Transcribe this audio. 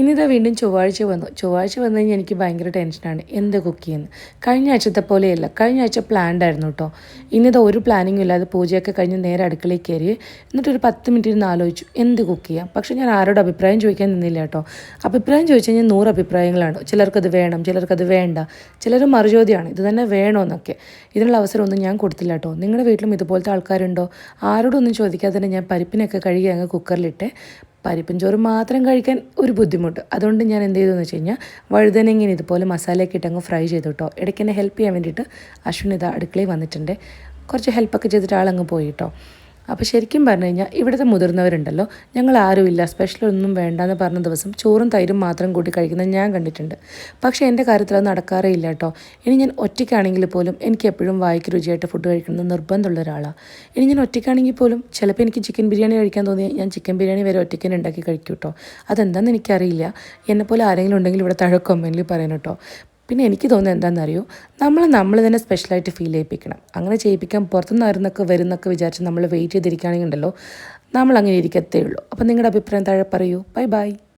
ഇനിതാ വീണ്ടും ചൊവ്വാഴ്ച വന്നു. ചൊവ്വാഴ്ച വന്നു കഴിഞ്ഞാൽ എനിക്ക് ഭയങ്കര ടെൻഷനാണ് എന്ത് കുക്ക് ചെയ്യുന്നു കഴിഞ്ഞ ആഴ്ചത്തെ പോലെയല്ല. കഴിഞ്ഞ ആഴ്ച പ്ലാൻഡ് ആയിരുന്നു കേട്ടോ ഇനിതാ ഒരു പ്ലാനിങ്ങും ഇല്ലാതെ പൂജയൊക്കെ കഴിഞ്ഞ് നേരെ അടുക്കളയിൽ കയറി എന്നിട്ട് ഒരു പത്ത് മിനിറ്റ് ഇരുന്ന് ആലോചിച്ചു. എന്ത് കുക്ക് ചെയ്യാം പക്ഷേ ഞാൻ ആരോട് അഭിപ്രായം ചോദിക്കാൻ നിന്നില്ല കേട്ടോ അഭിപ്രായം ചോദിച്ചു കഴിഞ്ഞാൽ നൂറ് അഭിപ്രായങ്ങളാണ്. ചിലർക്കത് വേണം ചിലർക്കത് വേണ്ട. ചിലർ മറുചോദ്യമാണ് ഇത് തന്നെ വേണമെന്നൊക്കെ ഇതിനുള്ള അവസരമൊന്നും ഞാൻ കൊടുത്തില്ല കേട്ടോ നിങ്ങളുടെ വീട്ടിലും ഇതുപോലത്തെ ആൾക്കാരുണ്ടോ? ആരോടൊന്നും ചോദിക്കാതെ തന്നെ ഞാൻ പരിപ്പിനൊക്കെ കഴുകി അങ്ങ് കുക്കറിലിട്ട് പരിപ്പും ചോറ് മാത്രം കഴിക്കാൻ ഒരു ബുദ്ധിമുട്ട്. അതുകൊണ്ട് ഞാൻ എന്ത് ചെയ്തു എന്ന് വെച്ച് കഴിഞ്ഞാൽ വഴുതനങ്ങനെ ഇതുപോലെ മസാലയൊക്കെ ഇട്ടങ്ങ് ഫ്രൈ ചെയ്തു കേട്ടോ ഇടയ്ക്ക് എന്നെ ഹെൽപ്പ് ചെയ്യാൻ വേണ്ടിയിട്ട് അശ്വിൻ ഇത് അടുക്കളയിൽ വന്നിട്ടുണ്ട്. കുറച്ച് ഹെൽപ്പൊക്കെ ചെയ്തിട്ട് ആളങ്ങ് പോയി കേട്ടോ അപ്പോൾ ശരിക്കും പറഞ്ഞു കഴിഞ്ഞാൽ ഇവിടുത്തെ മുതിർന്നവരുണ്ടല്ലോ ഞങ്ങൾ ആരുമില്ല സ്പെഷ്യൽ ഒന്നും വേണ്ടെന്ന് പറഞ്ഞ ദിവസം ചോറും തൈരും മാത്രം കൂട്ടി കഴിക്കുന്നത് ഞാൻ കണ്ടിട്ടുണ്ട്. പക്ഷേ എന്റെ കാര്യത്തിൽ അത് നടക്കാറേ ഇല്ല കേട്ടോ. ഇനി ഞാൻ ഒറ്റയ്ക്കാണെങ്കിൽ പോലും എനിക്ക് എപ്പോഴും വായിക്ക് രുചിയായിട്ട് ഫുഡ് കഴിക്കുന്നത് നിർബന്ധമുള്ള ഒരാളാണ് ഇനി ഞാൻ ഒറ്റയ്ക്കാണെങ്കിൽ പോലും ചിലപ്പോൾ എനിക്ക് ചിക്കൻ ബിരിയാണി കഴിക്കാൻ തോന്നിയാൽ ഞാൻ ചിക്കൻ ബിരിയാണി വരെ ഒറ്റയ്ക്ക് തന്നെ ഉണ്ടാക്കി കഴിക്കും കേട്ടോ. അതെന്താണെന്ന് എനിക്കറിയില്ല. എന്നെപ്പോലെ ആരെങ്കിലും ഉണ്ടെങ്കിൽ ഇവിടെ താഴെ കമന്റിൽ പറയണം കേട്ടോ. പിന്നെ എനിക്ക് തോന്നുന്നത് എന്താണെന്നറിയോ? നമ്മൾ നമ്മൾ തന്നെ സ്പെഷ്യലായിട്ട് ഫീൽ ചെയ്യിപ്പിക്കണം. അങ്ങനെ ചെയ്യിപ്പിക്കാൻ പുറത്തുനിന്ന് ആരുന്നൊക്കെ വരുന്നൊക്കെ വിചാരിച്ച് നമ്മൾ വെയിറ്റ് ചെയ്തിരിക്കുകയാണെങ്കിൽ ഉണ്ടല്ലോ നമ്മൾ അങ്ങനെ ഇരിക്കത്തേ ഉള്ളൂ. അപ്പോൾ നിങ്ങളുടെ അഭിപ്രായം താഴെ പറയൂ. Bye bye